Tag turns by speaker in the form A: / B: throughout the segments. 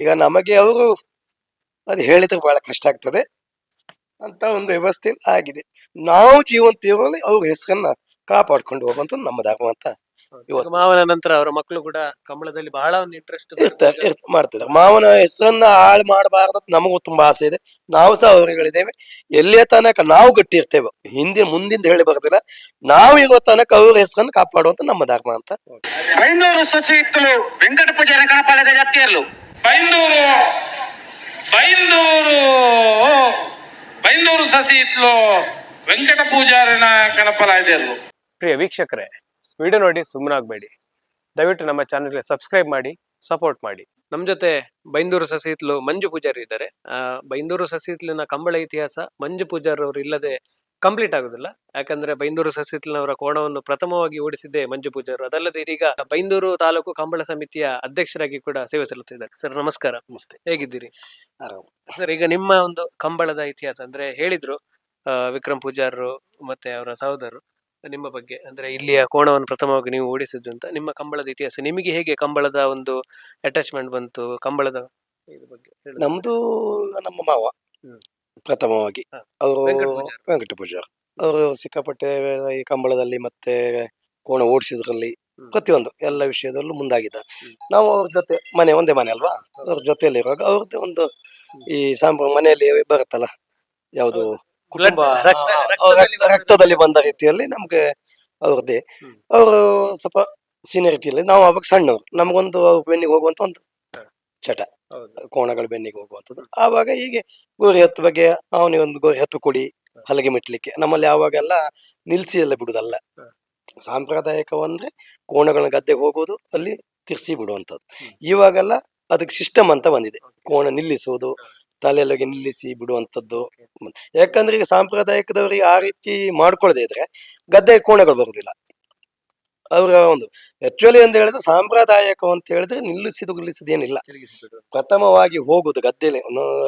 A: ಈಗ ನಮಗೆ ಅವರು ಅದು ಹೇಳಿದ್ರೆ ಬಹಳ ಕಷ್ಟ ಆಗ್ತದೆ. ಅಂತ ಒಂದು ವ್ಯವಸ್ಥೆ ಆಗಿದೆ. ನಾವು ಜೀವಂತ ಇರುವಲ್ಲಿ ಅವ್ರ ಹೆಸರನ್ನ ಕಾಪಾಡ್ಕೊಂಡು ಹೋಗುವಂತ ನಮ್ಮ ಧರ್ಮ ಅಂತ ಇವತ್ತು.
B: ಮಾವನ ನಂತರ ಅವರ ಮಕ್ಕಳು ಕೂಡ ಕಂಬಳದಲ್ಲಿ ಬಹಳ ಒಂದು ಇಂಟ್ರೆಸ್ಟ್
A: ಇರ್ತಾರೆ ಮಾಡ್ತಾರೆ ಮಾಡ್ತಿದ್ದಾರೆ. ಮಾವನ ಹೆಸರನ್ನ ಹಾಳು ಮಾಡಬಾರ್ದು ನಮಗೂ ತುಂಬಾ ಆಸೆ ಇದೆ. ನಾವು ಸಹ ಅವರುಗಳಿದ್ದೇವೆ. ಎಲ್ಲಿಯ ತನಕ ನಾವು ಗಟ್ಟಿ ಇರ್ತೇವೆ ಹಿಂದಿನ ಮುಂದಿಂದ ಹೇಳಿ ಬರ್ತಿಲ್ಲ ನಾವು ಇರುವ ತನಕ ಅವ್ರ ಹೆಸರನ್ನು ಕಾಪಾಡುವಂತ ನಮ್ಮ ಧರ್ಮ ಅಂತ
C: ಬೆಂಗಳೂರು ಸಸಿ ಇತ್ತಲು ವೆಂಕಟ ಪೂಜಾರಿ ಗಣಪಾಲಯದ
D: ಬೈಂದೂರು ಬೈಂದೂರು ಬೈಂದೂರು ಸಸಿ ಇತ್ಲು ವೆಂಕಟ ಪೂಜಾರಿನ ಇದೆ
B: ಪ್ರಿಯ ವೀಕ್ಷಕರೇ ವಿಡಿಯೋ ನೋಡಿ ಸುಮ್ಮನಾಗಬೇಡಿ ದಯವಿಟ್ಟು ನಮ್ಮ ಚಾನೆಲ್ಗೆ ಸಬ್ಸ್ಕ್ರೈಬ್ ಮಾಡಿ ಸಪೋರ್ಟ್ ಮಾಡಿ. ನಮ್ಮ ಜೊತೆ ಬೈಂದೂರು ಸಸಿತ್ಲು ಮಂಜು ಪೂಜಾರಿ ಇದ್ದಾರೆ. ಆ, ಬೈಂದೂರು ಸಸಿತ್ಲಿನ ಕಂಬಳ ಇತಿಹಾಸ ಮಂಜು ಪೂಜಾರಿ ಅವರು ಇಲ್ಲದೆ ಕಂಪ್ಲೀಟ್ ಆಗುದಿಲ್ಲ. ಯಾಕಂದ್ರೆ ಬೈಂದೂರು ಸಸಿತ್ಲನವರ ಕೋಣವನ್ನು ಪ್ರಥಮವಾಗಿ ಓಡಿಸಿದ್ದೇ ಮಂಜು ಪೂಜಾರು. ಅದಲ್ಲದೆ ಇದೀಗ ಬೈಂದೂರು ತಾಲೂಕು ಕಂಬಳ ಸಮಿತಿಯ ಅಧ್ಯಕ್ಷರಾಗಿ ಕೂಡ ಸೇವೆ ಸಲ್ಲುತ್ತಿದ್ದಾರೆ ಸರ್ ನಮಸ್ಕಾರ.
A: ನಮಸ್ತೆ.
B: ಹೇಗಿದ್ದೀರಿ. ಸರ್ ಈಗ ನಿಮ್ಮ ಒಂದು ಕಂಬಳದ ಇತಿಹಾಸ ಅಂದ್ರೆ ಹೇಳಿದ್ರು ವಿಕ್ರಮ್ ಪೂಜಾರರು ಮತ್ತೆ ಅವರ ಸಹೋದರರು ನಿಮ್ಮ ಬಗ್ಗೆ. ಅಂದ್ರೆ ಇಲ್ಲಿಯ ಕೋಣವನ್ನು ಪ್ರಥಮವಾಗಿ ನೀವು ಓಡಿಸಿದ್ದು ಅಂತ. ನಿಮ್ಮ ಕಂಬಳದ ಇತಿಹಾಸ ನಿಮಗೆ ಹೇಗೆ ಕಂಬಳದ ಒಂದು ಅಟ್ಯಾಚ್ಮೆಂಟ್ ಬಂತು? ಕಂಬಳದ ಬಗ್ಗೆ.
A: ನಮ್ದು ನಮ್ಮ ಮಾವ.
B: ಹ್ಮ್.
A: ಪ್ರಥಮವಾಗಿ. ಅವರು
B: ವೆಂಕಟ ಪೂಜಾರಿ.
A: ಅವರು ಸಿಕ್ಕಾಪಟ್ಟೆ ಈ ಕಂಬಳದಲ್ಲಿ ಮತ್ತೆ ಕೋಣ ಓಡಿಸಿದ್ರಲ್ಲಿ. ಪ್ರತಿಯೊಂದು ಎಲ್ಲ ವಿಷಯದಲ್ಲೂ ಮುಂದಾಗಿದ್ದ ನಾವು ಅವ್ರ ಜೊತೆ ಮನೆ ಒಂದೇ ಮನೆ ಅಲ್ವಾ ಅವ್ರ ಜೊತೆಯಲ್ಲಿ ಇರುವಾಗ ಅವ್ರದ್ದು ಒಂದು ಈ ಸಾಂಪ್ರ ಮನೆಯಲ್ಲಿ ಬರುತ್ತಲ್ಲ ಯಾವುದು ಕುಟುಂಬ
B: ರಕ್ತದಲ್ಲಿ
A: ಬಂದ ರೀತಿಯಲ್ಲಿ ನಮ್ಗೆ ಅವ್ರದ್ದೇ. ಅವರು ಸ್ವಲ್ಪ ಸೀನಿಯರಿಟಿಯಲ್ಲಿ ನಾವು ಅವಾಗ ಸಣ್ಣವ್ರು ನಮಗೊಂದು ಅವ್ರ ಬೆನ್ನಿಗೆ ಹೋಗುವಂತ ಒಂದು. ಚಟ ಕೋಣಗಳು ಬೆನ್ನಿಗೆ ಹೋಗುವಂಥದ್ದು. ಆವಾಗ ಹೀಗೆ ಗೋರಿ ಹತ್ತು ಬಗ್ಗೆ ಅವನಿಗೆ ಒಂದು ಗೋರಿ ಹತ್ತು ಕೊಡಿ ಹಲಗೆ ಮೆಟ್ಲಿಕ್ಕೆ ನಮ್ಮಲ್ಲಿ ಆವಾಗೆಲ್ಲ ನಿಲ್ಸಿ ಎಲ್ಲ ಬಿಡುದಲ್ಲ. ಸಾಂಪ್ರದಾಯಿಕವಂದ್ರೆ ಕೋಣಗಳ ಗದ್ದೆಗೆ ಹೋಗೋದು ಅಲ್ಲಿ ತಿರ್ಸಿ ಬಿಡುವಂಥದ್ದು. ಇವಾಗೆಲ್ಲ ಅದಕ್ಕೆ ಸಿಸ್ಟಮ್ ಅಂತ ಬಂದಿದೆ. ಕೋಣ ನಿಲ್ಲಿಸುವುದು ತಲೆಯಲ್ಲಿ ನಿಲ್ಲಿಸಿ ಬಿಡುವಂಥದ್ದು. ಯಾಕಂದ್ರೆ ಈಗ ಸಾಂಪ್ರದಾಯಿಕದವರಿಗೆ ಆ ರೀತಿ ಮಾಡ್ಕೊಳ್ಳದೆ ಇದ್ರೆ ಗದ್ದೆ ಕೋಣಗಳು ಬರುದಿಲ್ಲ ಅವರ ಒಂದು ಆಕ್ಚುಲಿ ಅಂತ ಹೇಳಿದ್ರೆ ಸಾಂಪ್ರದಾಯಿಕ ಅಂತ ಹೇಳಿದ್ರೆ ನಿಲ್ಲಿಸಿದು
B: ನಿಲ್ಲಿಸಿದೇನಿಲ್ಲ
A: ಪ್ರಥಮವಾಗಿ ಹೋಗುದು ಗದ್ದೆಲೆ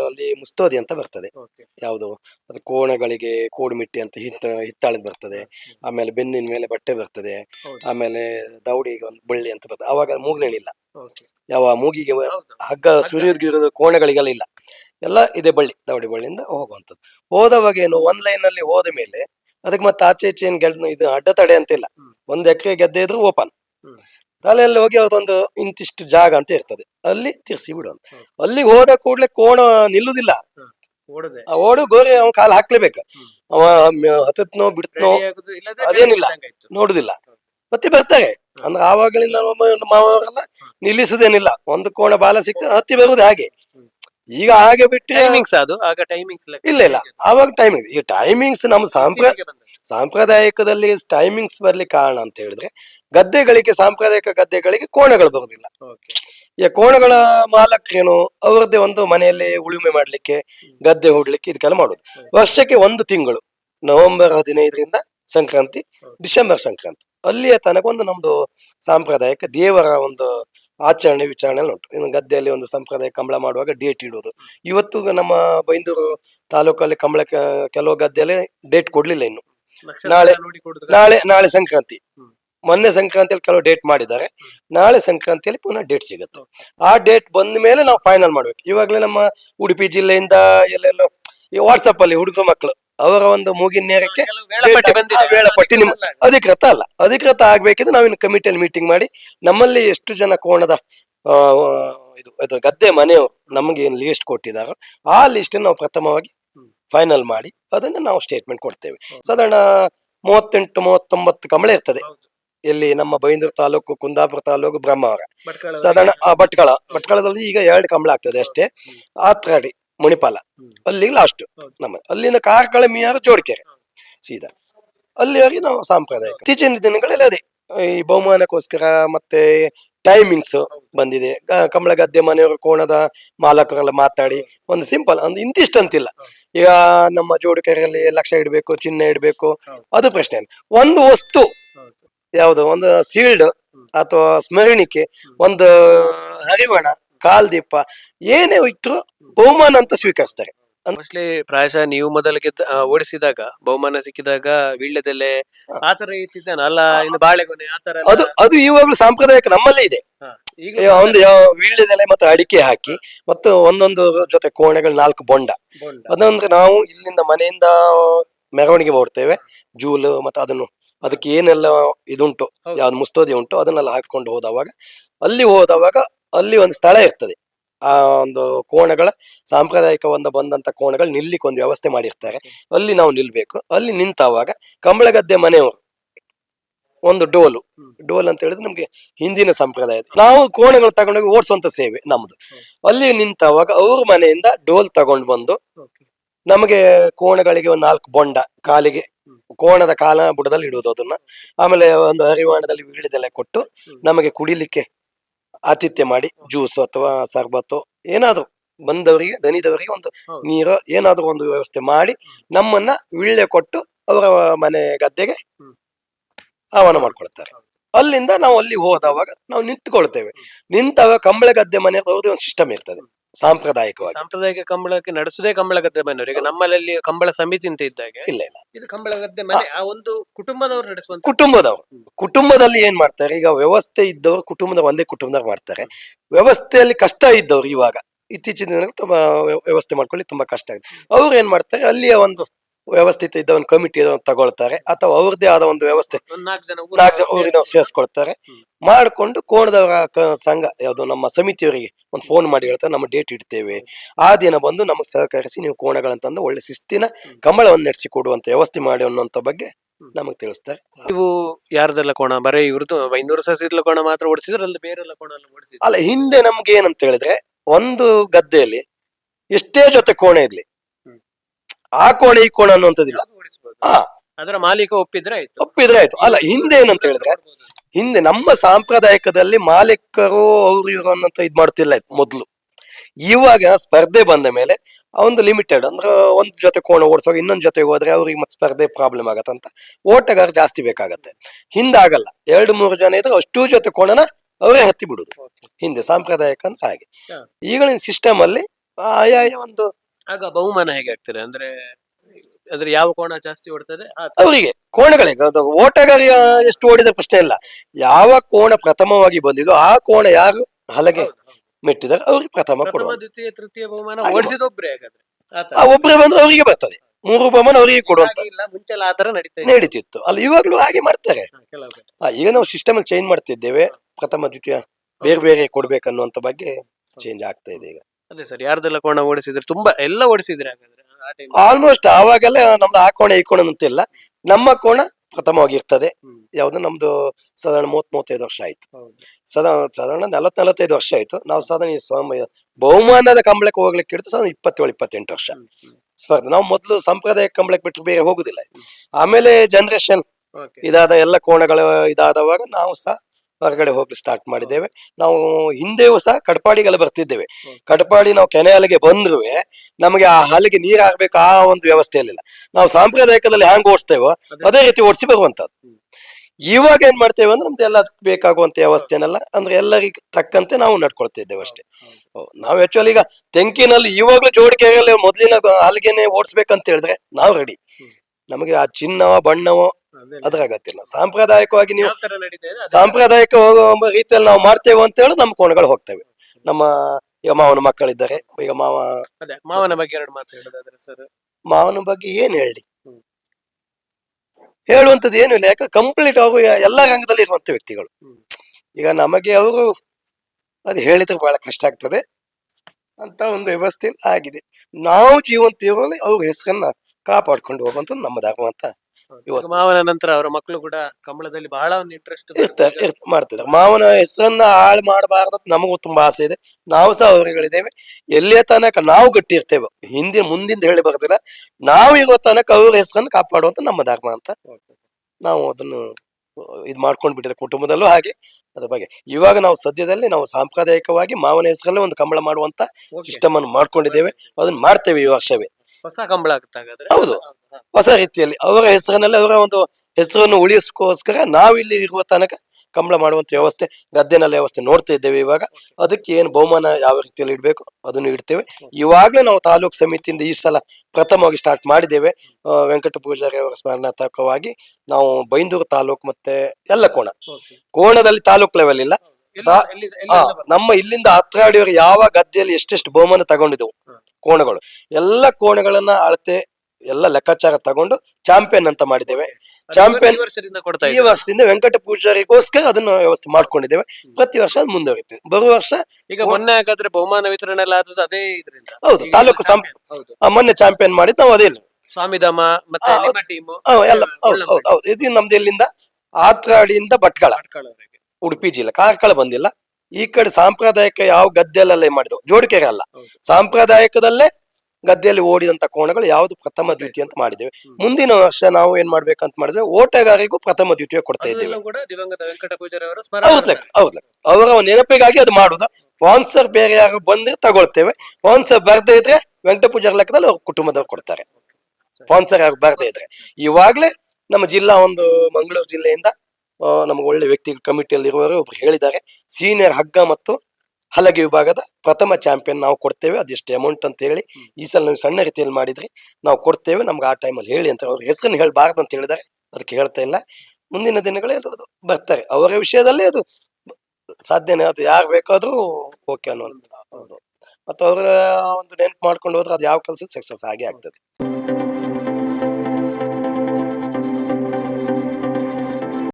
A: ಅಲ್ಲಿ ಮುಸ್ತೋದಿ ಅಂತ ಬರ್ತದೆ. ಯಾವುದು? ಅದು ಕೋಣಗಳಿಗೆ ಕೋಡುಮಿಟ್ಟಿ ಅಂತ ಹಿತ್ತ ಹಿತ್ತಾಳದ್ ಬರ್ತದೆ. ಆಮೇಲೆ ಬೆನ್ನಿನ ಮೇಲೆ ಬಟ್ಟೆ ಬರ್ತದೆ. ಆಮೇಲೆ ದೌಡಿಗೆ ಒಂದು ಬಳ್ಳಿ ಅಂತ ಬರ್ತದೆ. ಅವಾಗ ಮೂಗ್ನೇಣಿಲ್ಲ
B: Okay.
A: ಯಾವ ಮೂಗಿಗೆ. ಹಗ್ಗ ಸುರಿಯೋದ್ಗಿರೋದು ಕೋಣಗಳಿಗೆಲ್ಲ ಇಲ್ಲ. ಎಲ್ಲ ಇದೆ ಬಳ್ಳಿ ದೌಡಿ ಬಳ್ಳಿಯಿಂದ ಹೋಗುವಂಥದ್ದು. ಹೋದವಾಗ ಏನು ಒಂದ್ ಲೈನ್ ಅಲ್ಲಿ ಹೋದ ಮೇಲೆ ಅದಕ್ಕೆ ಮತ್ತೆ ಆಚೆ ಈಚೆ ಏನ್ ಇದು ಇದು ಅಡ್ಡತಡೆ ಅಂತ ಇಲ್ಲ. ಒಂದ್ ಎಕರೆ ಗೆದ್ದೆ ಇದ್ರು ಓಪನ್. ತಲೆಯಲ್ಲಿ ಹೋಗಿ ಅದೊಂದು ಇಂತಿಷ್ಟು ಜಾಗ ಅಂತ ಇರ್ತದೆ. ಅಲ್ಲಿ ತಿರ್ಸಿ ಬಿಡು
B: ಅಂತ
A: ಅಲ್ಲಿಗೆ ಹೋದ ಕೂಡಲೇ ಕೋಣ ನಿಲ್ಲುದಿಲ್ಲ. ಓಡು ಗೋರಿ ಅವನ್ ಕಾಲು ಹಾಕ್ಲೇಬೇಕು. ಅವ ಹತ್ತತ್ನೋ ಬಿಡ್ತನೋ ಅದೇನಿಲ್ಲ. ನೋಡುದಿಲ್ಲ. ಮತ್ತೆ ಬರ್ತಾರೆ. ಅಂದ್ರೆ ಆವಾಗಲಿಂದ ಮಾವರೆಲ್ಲ ನಿಲ್ಲಿಸುದೇನಿಲ್ಲ. ಒಂದು ಕೋಣ ಬಾಲ ಸಿಕ್ತ ಹತ್ತಿ ಬರುವುದು ಹಾಗೆ. ಈಗ ಹಾಗೆ ಬಿಟ್ಟು
B: ಟೈಮಿಂಗ್ಸ್ ಅದು ಆಗ ಟೈಮಿಂಗ್ಸ್
A: ಇಲ್ಲ ಇಲ್ಲ. ಅವಾಗ ಟೈಮಿಂಗ್ ಈ ಟೈಮಿಂಗ್ಸ್ ನಮ್ಮ ಸಾಂಪ್ರ ಸಾಂಪ್ರದಾಯಿಕದಲ್ಲಿ ಟೈಮಿಂಗ್ಸ್ ಬರ್ಲಿಕ್ಕೆ ಕಾರಣ ಅಂತ ಹೇಳಿದ್ರೆ ಗದ್ದೆಗಳಿಗೆ ಸಾಂಪ್ರದಾಯಿಕ ಗದ್ದೆಗಳಿಗೆ ಕೋಣಗಳು ಬರುದಿಲ್ಲ. ಈ ಕೋಣಗಳ ಮಾಲಕ್ರೇನು ಅವರದ್ದೇ ಒಂದು ಮನೆಯಲ್ಲಿ ಉಳುಮೆ ಮಾಡ್ಲಿಕ್ಕೆ ಗದ್ದೆ ಹೂಡ್ಲಿಕ್ಕೆ ಇದಕ್ಕೆಲ್ಲ ಮಾಡುದು. ವರ್ಷಕ್ಕೆ ಒಂದು ತಿಂಗಳು ನವೆಂಬರ್ ಹದಿನೈದರಿಂದ ಸಂಕ್ರಾಂತಿ ಡಿಸೆಂಬರ್ ಸಂಕ್ರಾಂತಿ. ಅಲ್ಲಿಯ ತನಕ ಒಂದು ನಮ್ದು ಸಾಂಪ್ರದಾಯಿಕ ದೇವರ ಒಂದು ಆಚರಣೆ ವಿಚಾರಣೆ ಉಂಟು. ಇನ್ನು ಗದ್ದೆಯಲ್ಲಿ ಒಂದು ಸಂಪ್ರದಾಯ ಕಂಬಳ ಮಾಡುವಾಗ ಡೇಟ್ ಇಡುವುದು. ಇವತ್ತು ನಮ್ಮ ಬೈಂದೂರು ತಾಲೂಕಲ್ಲಿ ಕಂಬಳ ಕೆಲವು ಗದ್ದೆಯಲ್ಲಿ ಡೇಟ್ ಕೊಡ್ಲಿಲ್ಲ ಇನ್ನು. ನಾಳೆ- ನಾಳೆ ನಾಳೆ ಸಂಕ್ರಾಂತಿ. ಮೊನ್ನೆ ಸಂಕ್ರಾಂತಿಯಲ್ಲಿ ಕೆಲವು ಡೇಟ್ ಮಾಡಿದ್ದಾರೆ. ನಾಳೆ ಸಂಕ್ರಾಂತಿಯಲ್ಲಿ ಪುನಃ ಡೇಟ್ ಸಿಗುತ್ತೆ. ಆ ಡೇಟ್ ಬಂದ ಮೇಲೆ ನಾವು ಫೈನಲ್ ಮಾಡ್ಬೇಕು. ಇವಾಗಲೇ ನಮ್ಮ ಉಡುಪಿ ಜಿಲ್ಲೆಯಿಂದ ಎಲ್ಲೆಲ್ಲೋ ಈ ವಾಟ್ಸಪ್ ಅಲ್ಲಿ ಹುಡುಗ ಮಕ್ಕಳು ಅವರ ಒಂದು ಮೂಗಿನ ನೇರಕ್ಕೆ
B: ವೇಳಾಪಟ್ಟಿ ಬಂದಿದೆ.
A: ಆ ವೇಳಾಪಟ್ಟಿ ನಿಮ್ಮ ಅಧಿಕೃತ ಅಲ್ಲ ಅಧಿಕೃತ ಆಗ್ಬೇಕಿದ್ರೆ ನಾವಿನ್ನು ಕಮಿಟಿಯಲ್ಲಿ ಮೀಟಿಂಗ್ ಮಾಡಿ ನಮ್ಮಲ್ಲಿ ಎಷ್ಟು ಜನ ಕೋಣದ ಆ, ಇದು ಇದು ಗದ್ದೆ ಮನೆಯವರು ನಮಗೆ ಏನು ಲಿಸ್ಟ್ ಕೊಟ್ಟಿದ್ದಾರೋ ಆ ಲಿಸ್ಟ್ ನಾವು ಪ್ರಥಮವಾಗಿ ಫೈನಲ್ ಮಾಡಿ ಅದನ್ನು ನಾವು ಸ್ಟೇಟ್ಮೆಂಟ್ ಕೊಡ್ತೇವೆ. ಸಾಧಾರಣ ಮೂವತ್ತೆಂಟು ಮೂವತ್ತೊಂಬತ್ತು ಕಂಬಳ ಇರ್ತದೆ. ಇಲ್ಲಿ ನಮ್ಮ ಬೈಂದೂರು ತಾಲೂಕು ಕುಂದಾಪುರ ತಾಲೂಕು ಬ್ರಹ್ಮಾವರ. ಸಾಧಾರಣ ಆ ಭಟ್ಕಳ ಭಟ್ಕಳದಲ್ಲಿ ಈಗ ಎರಡು ಕಂಬಳ ಆಗ್ತದೆ ಅಷ್ಟೇ. ಆತ್ರಾಡಿ ಮುಣಿಪಾಲ ಅಲ್ಲಿಗೆ ಲಾಸ್ಟ್. ನಮ್ಮ ಅಲ್ಲಿಂದ ಕಾರ್ಕಳ ಮೀಯಾರು ಜೋಡಿಕೆರೆ ಸೀದಾ. ಅಲ್ಲಿವರೆಗೆ ನಾವು ಸಾಂಪ್ರದಾಯಿಕ. ಇತ್ತೀಚಿನ ದಿನಗಳಲ್ಲಿ ಅದೇ ಈ ಬಹುಮಾನಕ್ಕೋಸ್ಕರ ಮತ್ತೆ ಟೈಮಿಂಗ್ಸ್ ಬಂದಿದೆ. ಕಮಲ ಗದ್ದೆ ಮನೆಯವರು ಕೋಣದ ಮಾಲಕರೆಲ್ಲ ಮಾತಾಡಿ ಒಂದು ಸಿಂಪಲ್ ಒಂದು ಇಂತಿಷ್ಟು ಅಂತಿಲ್ಲ. ಈಗ ನಮ್ಮ ಜೋಡಿಕೆರೆಯಲ್ಲಿ ಲಕ್ಷ ಇಡಬೇಕು ಚಿನ್ನ ಇಡಬೇಕು ಅದು ಪ್ರಶ್ನೆ ಒಂದು ವಸ್ತು ಯಾವುದು ಒಂದು ಸೀಲ್ಡ್ ಅಥವಾ ಸ್ಮರಣಿಕೆ ಒಂದು ಹರಿವಣ ಕಾಲ್ದೀಪ ಏನೇ ಇಟ್ಟರು ಬಹುಮಾನ ಅಂತ ಸ್ವೀಕರಿಸ್ತಾರೆ
B: ಮೋಸ್ಟ್ಲಿ ಪ್ರಾಯಶಃ ನೀವು ಮೊದಲಿಗೆ ಗೆದ್ದ ಆ, ಓಡಿಸಿದಾಗ ಬಹುಮಾನ ಸಿಕ್ಕಿದಾಗ ವೀಳ್ಯದೆಲೆ ಆತರ ಇತ್ತಿದ್ದಾನ ಅಲ್ಲ ಇನ್ನು ಬಾಳೆಗೊನೆ ಆತರ
A: ಅದು ಅದು ಇವಾಗಲೂ ಸಾಂಪ್ರದಾಯಿಕ ನಮ್ಮಲ್ಲೇ ಇದೆ ಒಂದು ಯಾವ ವೀಳ್ಯದೆಲೆ ಮತ್ತು ಅಡಿಕೆ ಹಾಕಿ ಮತ್ತು ಒಂದೊಂದು ಜೊತೆ ಕೋಣೆಗಳು ನಾಲ್ಕು ಬೊಂಡ
B: ಬೋಂಡ.
A: ಅದಂದ್ರೆ ನಾವು ಇಲ್ಲಿಂದ ಮನೆಯಿಂದ ಮೆರವಣಿಗೆ ಮಾಡ್ತೇವೆ ಜೂಲು ಮತ್ತು ಅದನ್ನು ಅದಕ್ಕೆ ಏನೆಲ್ಲ ಇದುಂಟು
B: ಹೌದು.
A: ಯಾವ್ದು ಮುಸ್ತೋದಿ ಉಂಟು ಅದನ್ನೆಲ್ಲ ಹಾಕೊಂಡು ಹೋದವಾಗ ಅಲ್ಲಿ ಹೋದವಾಗ ಅಲ್ಲಿ ಒಂದು ಸ್ಥಳ ಇರ್ತದೆ. ಆ ಒಂದು ಕೋಣಗಳ ಸಾಂಪ್ರದಾಯಿಕವನ್ನ ಬಂದಂತ ಕೋಣಗಳು ನಿಲ್ಲಿಕ್ಕೆ ಒಂದು ವ್ಯವಸ್ಥೆ ಮಾಡಿರ್ತಾರೆ. ಅಲ್ಲಿ ನಾವು ನಿಲ್ಬೇಕು. ಅಲ್ಲಿ ನಿಂತಾವಾಗ ಕಂಬಳಗದ್ದೆ ಮನೆಯವರು ಒಂದು ಡೋಲು. ಡೋಲ್ ಅಂತ ಹೇಳಿದ್ರೆ ನಮ್ಗೆ ಹಿಂದಿನ ಸಂಪ್ರದಾಯ. ನಾವು ಕೋಣೆಗಳು ತಗೊಂಡೋಗಿ ಓಡಿಸುವಂತ ಸೇವೆ ನಮ್ದು. ಅಲ್ಲಿ ನಿಂತವಾಗ ಅವ್ರ ಮನೆಯಿಂದ ಡೋಲ್ ತಗೊಂಡು ಬಂದು ನಮಗೆ ಕೋಣಗಳಿಗೆ ಒಂದು ನಾಲ್ಕು ಬೊಂಡ ಕಾಲಿಗೆ ಕೋಣದ ಕಾಲ ಬುಡದಲ್ಲಿ ಇಡುವುದು ಅದನ್ನ. ಆಮೇಲೆ ಒಂದು ಹರಿವಾಣದಲ್ಲಿ ವೀಳ್ಯದೆಲೆ ಕೊಟ್ಟು ನಮಗೆ ಕುಡಿಲಿಕ್ಕೆ ಆತಿಥ್ಯ ಮಾಡಿ ಜ್ಯೂಸ್ ಅಥವಾ ಸರ್ಬತ್ತು ಏನಾದ್ರು ಬಂದವರಿಗೆ ದನಿದವರಿಗೆ ಒಂದು
B: ಹೌದು.
A: ನೀರು ಏನಾದ್ರು ಒಂದು ವ್ಯವಸ್ಥೆ ಮಾಡಿ ನಮ್ಮನ್ನ ವಿಳ್ಳೆ ಕೊಟ್ಟು ಅವರ ಮನೆ ಗದ್ದೆಗೆ
B: ಹ್ಮ್.
A: ಆಹ್ವಾನ ಮಾಡ್ಕೊಳ್ತಾರೆ. ಅಲ್ಲಿಂದ ನಾವು ಅಲ್ಲಿ ಹೋದವಾಗ ನಾವು ನಿಂತ್ಕೊಳ್ತೇವೆ. ನಿಂತಾಗ ಕಂಬಳ ಗದ್ದೆ ಮನೆ ಅವ್ರದ್ದು ಒಂದು ಸಿಸ್ಟಮ್ ಇರ್ತದೆ. ಸಾಂಪ್ರದಾಯಿಕವಾಗಿ.
B: ಸಾಂಪ್ರದಾಯಿಕ ಕಂಬಳಕ್ಕೆ ನಡೆಸುದೇ ಕಂಬಳ ಗದ್ದೆ ಮನೆಯವರು. ಈಗ ನಮ್ಮಲ್ಲಿ ಕಂಬಳ ಸಮಿತಿ ಅಂತ ಇದ್ದಾಗ
A: ಇಲ್ಲ ಇಲ್ಲ.
B: ಇದು ಕಂಬಳ ಗದ್ದೆ ಮನೆ ಆ ಒಂದು ಕುಟುಂಬದವರು ನಡೆಸುವಂತ
A: ಕುಟುಂಬದವರು. ಕುಟುಂಬದಲ್ಲಿ ಏನ್ ಮಾಡ್ತಾರೆ? ಈಗ ವ್ಯವಸ್ಥೆ ಇದ್ದವರು ಕುಟುಂಬದ ಒಂದೇ ಕುಟುಂಬದವ್ರು ಮಾಡ್ತಾರೆ. ವ್ಯವಸ್ಥೆಯಲ್ಲಿ ಕಷ್ಟ ಇದ್ದವ್ರು ಇವಾಗ. ಇತ್ತೀಚಿನ ದಿನಗಳಲ್ಲಿ ತುಂಬಾ ವ್ಯ- ವ್ಯವಸ್ಥೆ ಮಾಡ್ಕೊಳ್ಳಿ ತುಂಬಾ ಕಷ್ಟ ಆಗಿದೆ. ಅವ್ರು ಏನ್ ಮಾಡ್ತಾರೆ? ಅಲ್ಲಿಯ ಒಂದು ವ್ಯವಸ್ಥಿತ ಇದ್ದ ಒಂದು ಕಮಿಟಿ ತಗೊಳ್ತಾರೆ. ಅಥವಾ ಅವ್ರದ್ದೇ ಆದ ಒಂದು ವ್ಯವಸ್ಥೆ
B: ನಾಲ್ಕು ಜನ
A: ಊರಿನವ್ರು ಸೇರಿಸ್ಕೊಳ್ತಾರೆ. ಮಾಡಿಕೊಂಡು ಕೋಣದವರ ಕ- ಸಂಘ ಯಾವುದು ನಮ್ಮ ಸಮಿತಿಯವರಿಗೆ ಒಂದು ಫೋನ್ ಮಾಡಿ ಹೇಳ್ತಾರೆ ನಮ್ಮ ಡೇಟ್ ಇಡ್ತೇವೆ. ಆ ದಿನ ಬಂದು ನಮಗೆ ಸಹಕರಿಸಿ ನೀವು ಕೋಣಗಳಂತಂದು ಒಳ್ಳೆ ಶಿಸ್ತಿನ ಕಂಬಳವನ್ನು ನಡೆಸಿ ಕೊಡುವಂತ ವ್ಯವಸ್ಥೆ ಮಾಡಿ ಅನ್ನುವಂಥ ಬಗ್ಗೆ ನಮಗೆ ತಿಳಿಸ್ತಾರೆ.
B: ನೀವು ಯಾರ್ದೆಲ್ಲ ಕೋಣ ಬರೀ ಇವ್ರದ್ದು ಐನೂರು ಸಸಿದ್ಲ ಕೋಣ ಮಾತ್ರ ಓಡಿಸಿದ್ರೆ? ಅಲ್ಲಿ ಬೇರೆಲ್ಲ ಕೋಣ
A: ಅಲ್ಲ ಹಿಂದೆ ನಮ್ಗೆ ಏನಂತ ಹೇಳಿದ್ರೆ ಒಂದು ಗದ್ದೆಯಲ್ಲಿ ಎಷ್ಟೇ ಜೊತೆ ಕೋಣೆ ಇರ್ಲಿ. ಆ ಕೋಣೆ ಈ ಕೋಣ ಅನ್ನುವಂಥದ್ದಿಲ್ಲ.
B: ಅದರ ಮಾಲೀಕ ಒಪ್ಪಿದ್ರೆ ಆಯ್ತು.
A: ಒಪ್ಪಿದ್ರೆ ಆಯ್ತು. ಅಲ್ಲ ಹಿಂದೆ ಏನಂತ ಹೇಳಿದ್ರೆ ಹಿಂದೆ ನಮ್ಮ ಸಾಂಪ್ರದಾಯಿಕದಲ್ಲಿ ಮಾಲೀಕರು ಅವ್ರು ಇವರು ಅನ್ನಂತ ಇದ್ ಮಾಡ್ತಿಲ್ಲ ಇತ್ತು ಮೊದ್ಲು. ಇವಾಗ ಸ್ಪರ್ಧೆ ಬಂದ ಮೇಲೆ ಒಂದು ಲಿಮಿಟೆಡ್ ಅಂದ್ರೆ ಒಂದ್ ಜೊತೆ ಕೋಣ ಓಡಿಸುವಾಗ ಇನ್ನೊಂದ್ ಜೊತೆಗೆ ಹೋದ್ರೆ ಅವ್ರಿಗೆ ಮತ್ತೆ ಸ್ಪರ್ಧೆ ಪ್ರಾಬ್ಲಮ್ ಆಗತ್ತಂತ ಓಟಗಾರ ಜಾಸ್ತಿ ಬೇಕಾಗತ್ತೆ. ಹಿಂದಾಗಲ್ಲ ಎರಡು ಮೂರು ಜನ ಇದ್ರೆ ಅಷ್ಟು ಜೊತೆ ಕೋಣನ ಅವರೇ ಹತ್ತಿ ಬಿಡುದು. ಹಿಂದೆ ಸಾಂಪ್ರದಾಯಿಕ ಅಂದ್ರೆ ಹಾಗೆ. ಈಗಳಿನ ಸಿಸ್ಟಮ್ ಅಲ್ಲಿ ಆಯಾಯ ಒಂದು
B: ಆಗ ಬಹುಮಾನ ಹೇಗೆ ಆಗ್ತಾರೆ ಅಂದ್ರೆ ಅಂದ್ರೆ ಯಾವ ಕೋಣ ಜಾಸ್ತಿ ಓಡ್ತದೆ? ಆ
A: ಅವರಿಗೆ ಕೋಣಗಳಿಗೆ ಓಟಗಳ ಓಟಗಾರ ಎಷ್ಟು ಓಡಿದ ಪ್ರಶ್ನೆ ಇಲ್ಲ. ಯಾವ ಕೋಣ ಪ್ರಥಮವಾಗಿ ಬಂದಿದೋ ಆ ಕೋಣ ಯಾರು ಹಲಗೆ
B: ಮೆಟ್ಟಿದಾಗ.
A: ಮೆಟ್ಟಿದ್ದಾರೆ ಅವ್ರಿಗೆ ಪ್ರಥಮ
B: ಪ್ರಥಮ
A: ಕೊಡುವ.
B: ದ್ವಿತೀಯ ತೃತೀಯ ಬಹುಮಾನ
A: ಓಡಿಸಿದ
B: ಓಡಿಸಿದೊಬ್ರೆ ಹಾಗಾದ್ರೆ. ಆತರ
A: ಆ ಒಬ್ಬರೇ ಬಂದು ಅವರಿಗೆ ಬರ್ತದೆ. ಮೂರು ಬಹುಮಾನ ಅವರಿಗೆ ಕೊಡುವಂತ.
B: ಹಾಗೆ ಇಲ್ಲ ಮುಂಚೆಲ್ಲ ಆತರ ನಡೀತಾ ಇತ್ತು.
A: ನಡೀತಿತ್ತು. ಅಲ್ಲಿ ಇವಾಗ್ಲೂ ಹಾಗೆ ಮಾಡ್ತಾರೆ.
B: ಕೆಲವು ಕಡೆ.
A: ಆ, ಈಗ ನಾವು ಸಿಸ್ಟಮ್ ಅಲ್ಲಿ ಚೇಂಜ್ ಮಾಡ್ತಿದ್ದೇವೆ. ಪ್ರಥಮ ದ್ವಿತೀಯ ಬೇರೆ ಬೇರೆ ಕೊಡ್ಬೇಕನ್ನುವಂತ ಬಗ್ಗೆ ಚೇಂಜ್ ಆಗ್ತಾ ಇದೆ ಈಗ.
B: ಅದೇ ಸರ್ ಯಾರ್ದೆಲ್ಲ ಕೋಣ ಓಡಿಸಿದ್ರೆ ತುಂಬಾ ಎಲ್ಲ ಓಡಿಸಿದ್ರೆ ಹಾಗಾದ್ರೆ ಆ time ಅಲ್ಲಿ.
A: ಆಲ್ಮೋಸ್ಟ್ ಆವಾಗೆಲ್ಲ ನಮ್ದು ಆ ಕೋಣ ಈ ಕೋಣ ಅಂತಿಲ್ಲ ನಮ್ಮ ಕೋಣ ಪ್ರಥಮವಾಗಿರ್ತದೆ
B: ಹ್ಮ್.
A: ಯಾವ್ದು ನಮ್ದು ಸಾಧಾರಣ ಮೂವತ್ ಮೂವತ್ತೈದು ವರ್ಷ ಆಯ್ತು
B: ಹೌದು.
A: ಸಾಧಾರಣ ಸಾಧಾರಣ ನಲವತ್ ನಲವತ್ತೈದು ವರ್ಷ ಆಯ್ತು ನಾವು ಸಾಧಾರಣ ಈ ಸ್ವಾಮಿ ಬಹುಮಾನದ ಕಂಬಳಕ್ಕೆ ಹೋಗ್ಲಿಕ್ಕೆ ಹಿಡಿದು ಸಾಧಾರಣ ಇಪ್ಪತ್ತೇಳು ಇಪ್ಪತ್ತೆಂಟು ವರ್ಷ
B: ಹ್ಮ್, ಹ್ಮ್.
A: ಸ್ಪರ್ಧೆ ನಾವು ಮೊದಲು ಸಂಪ್ರದಾಯ ಕಂಬಳಕ್ಕೆ ಬಿಟ್ಟು ಬೇರೆ ಹೋಗುದಿಲ್ಲ ಆಮೇಲೆ ಜನರೇಷನ್
B: Okay.
A: ಇದಾದ ಎಲ್ಲ ಕೋಣಗಳು ಇದಾದವಾಗ ನಾವು ಸಹ ಹೊರಗಡೆ ಹೋಗ್ಲಿಕ್ಕೆ ಸ್ಟಾರ್ಟ್ ಮಾಡಿದ್ದೇವೆ. ನಾವು ಹಿಂದೆಯೂ ಸಹ ಕಡಪಾಡಿಗೆಲ್ಲ ಬರ್ತಿದ್ದೇವೆ. ಕಡಪಾಡಿ ನಾವು ಕೆನೆಯಲ್ಲಿಗೆ ಬಂದ್ರು ನಮಗೆ ಆ ಹಾಲಿಗೆ ನೀರು ಹಾಕ್ಬೇಕು ಆ ಒಂದು ವ್ಯವಸ್ಥೆ ಇರಲಿಲ್ಲ ನಾವು ಸಾಂಪ್ರದಾಯಿಕದಲ್ಲಿ ಹ್ಯಾಂಗ್ ಓಡಿಸ್ತೇವೋ ಅದೇ. ರೀತಿ ಓಡಿಸಿ ಬರುವಂತದ್ದು ಇವಾಗ ಏನ್ ಮಾಡ್ತೇವೆ ಅಂದ್ರೆ ನಮ್ದು ಎಲ್ಲ ಬೇಕಾಗುವಂತ ವ್ಯವಸ್ಥೆನಲ್ಲ ಅಂದ್ರೆ ಎಲ್ಲರಿಗೆ ತಕ್ಕಂತೆ ನಾವು ನಡ್ಕೊಳ್ತಿದ್ದೇವೆ ಅಷ್ಟೇ. ನಾವು ಆಕ್ಚುಲಿ ಈಗ ತೆಂಕಿನಲ್ಲಿ ಇವಾಗ್ಲೂ ಜೋಡಿಕೆಯಲ್ಲಿ ಮೊದಲಿನ ಹಾಲಿಗೆನೆ ಓಡಿಸ್ಬೇಕಂತ ಹೇಳಿದ್ರೆ ನಾವು ರೆಡಿ ನಮಗೆ ಆ ಚಿನ್ನವ ಬಣ್ಣವೋ
B: ಅದೇ.
A: ಅದ್ರ ಅಗತ್ಯ ಇಲ್ಲ ಸಾಂಪ್ರದಾಯಿಕವಾಗಿ ನೀವು ಸಾಂಪ್ರದಾಯಿಕ ಹೋಗುವ ರೀತಿಯಲ್ಲಿ ನಾವು ಮಾಡ್ತೇವೆ ಅಂತ ಹೇಳಿ ನಮ್ಮ ಕೋಣಗಳು ಹೋಗ್ತೇವೆ. ನಮ್ಮ ಈಗ ಮಾವನ ಮಕ್ಕಳಿದ್ದಾರೆ. ಈಗ ಮಾವ
B: ಮಾವನ ಬಗ್ಗೆ ಎರಡು ಮಾತು ಹೇಳೋದಾದ್ರೆ ಸರ್.
A: ಮಾವನ ಬಗ್ಗೆ ಏನ್ ಹೇಳಿ. ಹೇಳುವಂತದ್ದು ಏನು ಇಲ್ಲ. ಯಾಕೆ? ಕಂಪ್ಲೀಟ್ ಅವರು ಎಲ್ಲಾ ರಂಗದಲ್ಲಿ ಇರುವಂತ ವ್ಯಕ್ತಿಗಳು. ಈಗ ನಮಗೆ ಅವರು ಅದು ಹೇಳಿದ್ರೆ ಬಹಳ ಕಷ್ಟ ಆಗ್ತದೆ. ಅಂತ ಒಂದು ವ್ಯವಸ್ಥೆ ಆಗಿದೆ. ನಾವು ಜೀವಂತ ಇರುವಲ್ಲಿ ಅವ್ರ ಹೆಸರನ್ನ ಕಾಪಾಡ್ಕೊಂಡು ಹೋಗುವಂತ ನಮ್ಮದಾಗುವಂತ ಇವತ್ತು.
B: ಮಾವನ ನಂತರ ಅವರ ಮಕ್ಕಳು ಕೂಡ ಕಂಬಳದಲ್ಲಿ ಬಹಳ ಒಂದು ಇಂಟ್ರೆಸ್ಟ್
A: ಇರ್ತಾರೆ ಇರ್ತ ಮಾಡ್ತಿದ್ದಾರೆ. ಮಾವನ ಹೆಸರನ್ನ ಹಾಳು ಮಾಡಬಾರ್ದು ನಮಗೂ ತುಂಬಾ ಆಸೆ ಇದೆ. ನಾವು ಸಹ ಅವರುಗಳಿದ್ದೇವೆ. ಎಲ್ಲಿಯ ತನಕ ನಾವು ಗಟ್ಟಿ ಇರ್ತೇವೆ. ಹಿಂದಿನ ಮುಂದಿಂದ ಹೇಳಿ ಬರ್ತಿಲ್ಲ ನಾವು ಇರೋ ತನಕ ಅವ್ರ ಹೆಸರನ್ನು ಕಾಪಾಡುವಂತ ನಮ್ಮ ಧರ್ಮ ಅಂತ ನಾವು ಅದನ್ನು ಇದು ಮಾಡ್ಕೊಂಡು ಬಿಟ್ಟಿದೆ ಕುಟುಂಬದಲ್ಲೂ ಹಾಗೆ. ಅದ್ರ ಬಗ್ಗೆ. ಇವಾಗ ನಾವು ಸದ್ಯದಲ್ಲಿ ನಾವು ಸಾಂಪ್ರದಾಯಿಕವಾಗಿ ಮಾವನ ಹೆಸರಲ್ಲೇ ಒಂದು ಕಂಬಳ ಮಾಡುವಂತ ಸಿಸ್ಟಮ್ ಅನ್ನು ಮಾಡ್ಕೊಂಡಿದ್ದೇವೆ. ಅದನ್ನ ಮಾಡ್ತೇವೆ ಈ ವರ್ಷವೇ.
B: ಹೊಸ ಕಂಬಳ ಆಗುತ್ತೆ ಹಾಗಾದ್ರೆ?
A: ಹೌದು. ಹೊಸ ರೀತಿಯಲ್ಲಿ ಅವರ ಹೆಸರನ್ನೆಲ್ಲ ಅವರ ಒಂದು ಹೆಸರನ್ನು ಉಳಿಸ್ಕೋಸ್ಕರ ನಾವಿಲ್ಲಿ ಇರುವ ತನಕ ಕಂಬಳ ಮಾಡುವಂತ ವ್ಯವಸ್ಥೆ ಗದ್ದೆನಲ್ಲಿ ವ್ಯವಸ್ಥೆ ನೋಡ್ತಾ ಇದ್ದೇವೆ ಇವಾಗ. ಅದಕ್ಕೆ ಏನು ಬಹುಮಾನ ಯಾವ ರೀತಿಯಲ್ಲಿ ಇಡಬೇಕು ಅದನ್ನು ಇಡ್ತೇವೆ. ಇವಾಗಲೇ ನಾವು ತಾಲೂಕು ಸಮಿತಿಯಿಂದ ಈ ಸಲ ಪ್ರಥಮವಾಗಿ ಸ್ಟಾರ್ಟ್ ಮಾಡಿದ್ದೇವೆ. ವೆಂಕಟ ಪೂಜಾರಿ ಅವರ ಸ್ಮರಣಾರ್ಥಕವಾಗಿ ನಾವು ಬೈಂದೂರು ತಾಲೂಕು ಮತ್ತೆ ಎಲ್ಲ ಕೋಣ. ಕೋಣದಲ್ಲಿ ತಾಲೂಕ್ ಲೆವೆಲ್ ಇಲ್ಲ. ನಮ್ಮ ಇಲ್ಲಿಂದ ಹತ್ರಾಡಿಯವರು ಯಾವ ಗದ್ದೆಯಲ್ಲಿ ಎಷ್ಟೆಷ್ಟು ಬಹುಮಾನ ತಗೊಂಡಿದ್ದೆವು ಕೋಣಗಳು. ಎಲ್ಲ ಕೋಣಗಳನ್ನ ಅಳತೆ ಎಲ್ಲ ಲೆಕ್ಕಾಚಾರ ತಗೊಂಡು ಚಾಂಪಿಯನ್ ಅಂತ ಮಾಡಿದ್ದೇವೆ. ಚಾಂಪಿಯನ್
B: ವರ್ಷದಿಂದ ಕೊಡ್ತಾ
A: ಈ ವರ್ಷದಿಂದ ವೆಂಕಟ ಪೂಜಾರಿಗೋಸ್ಕರ ಅದನ್ನ ವ್ಯವಸ್ಥೆ ಮಾಡ್ಕೊಂಡಿದ್ದೇವೆ. ಪ್ರತಿ ವರ್ಷ ಅದು ಮುಂದುವರಿತದೆ ಬರುವ ವರ್ಷ
B: ಈಗ ಮೊನ್ನೆ ಹಾಗಾದ್ರೆ ಬಹುಮಾನ ವಿತರಣೆ ಎಲ್ಲ ಆದ್ರೂ ಅದೇ ಇದರಿಂದ.
A: ಹೌದು ತಾಲೂಕು ಸಂ- ಆ, ಮೊನ್ನೆ ಚಾಂಪಿಯನ್ ಮಾಡಿದ್ ನಾವು ಅದೇ ಇಲ್ಲ.
B: ಸ್ವಾಮಿಧಾಮ ಮತ್ತೆ
A: ಆ,
B: ನಿಮ್ಮ ಟೀಮು
A: ಎಲ್ಲ ಹೌದು ಹೌದು ಹೌದು. ಇದು ನಮ್ದು ಇಲ್ಲಿಂದ ಆತ್ರಾಡಿಯಿಂದ ಭಟ್ಕಳ. ಉಡುಪಿ ಜಿಲ್ಲೆ. ಕಾರ್ಕಳ ಬಂದಿಲ್ಲ. ಈ ಕಡೆ ಸಾಂಪ್ರದಾಯಿಕ ಯಾವ ಗದ್ದೆಲ್ಲ ಮಾಡಿದ್ವು ಜೋಡಿಕೆರೆ ಅಲ್ಲ.
B: ಹೌದು.
A: ಸಾಂಪ್ರದಾಯಿಕದಲ್ಲೇ ಗದ್ದೆಯಲ್ಲಿ ಓಡಿದಂತ ಕೋಣಗಳು ಯಾವ್ದು ಪ್ರಥಮ ದ್ವಿತೀಯ ಅಂತ ಮಾಡಿದ್ದೇವೆ. ಮುಂದಿನ ವರ್ಷ ನಾವು ಏನ್ ಮಾಡ್ಬೇಕಂತ ಮಾಡಿದ್ರೆ ಓಟಗಾರಿಗೂ ಪ್ರಥಮ ದ್ವಿತೀಯ ಕೊಡ್ತಾ ಇದ್ದೇವೆ.
B: ಅದೆಲ್ಲ ದಿವಂಗತ ವೆಂಕಟ ಪೂಜಾರಿ ಅವರ
A: ಹೌದ್ ಹೌದು ಅವರ ನೆನಪಿಗಾಗಿ ಅದು ಮಾಡುದು. ಸ್ಪಾನ್ಸರ್ ಬೇರೆ ಯಾರು ಬಂದ್ರೆ ತಗೊಳ್ತೇವೆ. ಸ್ಪಾನ್ಸರ್ ಬರ್ದೇ ಇದ್ರೆ ವೆಂಕಟ ಪೂಜಾರ ಲೆಕ್ಕದಲ್ಲಿ ಅವ್ರ ಕುಟುಂಬದವ್ರು ಕೊಡ್ತಾರೆ. ಸ್ಪಾನ್ಸರ್ ಯಾರು ಬರ್ದೇ ಇದ್ರೆ. ಇವಾಗ್ಲೇ ನಮ್ಮ ಜಿಲ್ಲಾ ಒಂದು ಮಂಗಳೂರು ಜಿಲ್ಲೆಯಿಂದ ನಮ್ಗೆ ಒಳ್ಳೆ ವ್ಯಕ್ತಿ ಕಮಿಟಿಯಲ್ಲಿ ಇರುವವರು ಒಬ್ರು ಹೇಳಿದ್ದಾರೆ. ಸೀನಿಯರ್ ಹಗ್ಗ ಮತ್ತು ಹಲಗೆ ವಿಭಾಗದ ಪ್ರಥಮ ಚಾಂಪಿಯನ್ ನಾವು ಕೊಡ್ತೇವೆ. ಅದೆಷ್ಟು ಅಮೌಂಟ್ ಅಂತ ಹೇಳಿ ಈ ಸಲ ನೀವು ಸಣ್ಣ ರೀತಿಯಲ್ಲಿ ಮಾಡಿದ್ರಿ. ನಾವು ಕೊಡ್ತೇವೆ. ನಮ್ಗೆ ಆ ಟೈಮಲ್ಲಿ ಹೇಳಿ ಅಂತ ಅವ್ರ ಹೆಸರನ್ನು ಹೇಳಬಾರ್ದು ಅಂತ ಹೇಳಿದ್ದಾರೆ. ಅದಕ್ಕೆ ಹೇಳ್ತಾ ಇಲ್ಲ. ಮುಂದಿನ ದಿನಗಳಲ್ಲಿ ಅದು ಬರ್ತಾರೆ. ಅವರ ವಿಷಯದಲ್ಲಿ ಅದು ಸಾಧ್ಯನೇ. ಅದು ಯಾರು ಬೇಕಾದರೂ ಓಕೆ ಹೌದು. ಮತ್ತು ಅವರ ಒಂದು ನೆನ್ಪು ಮಾಡ್ಕೊಂಡು ಹೋದ್ರೆ ಅದು ಯಾವ ಕೆಲಸ ಸಕ್ಸಸ್ ಆಗೇ ಆಗ್ತದೆ.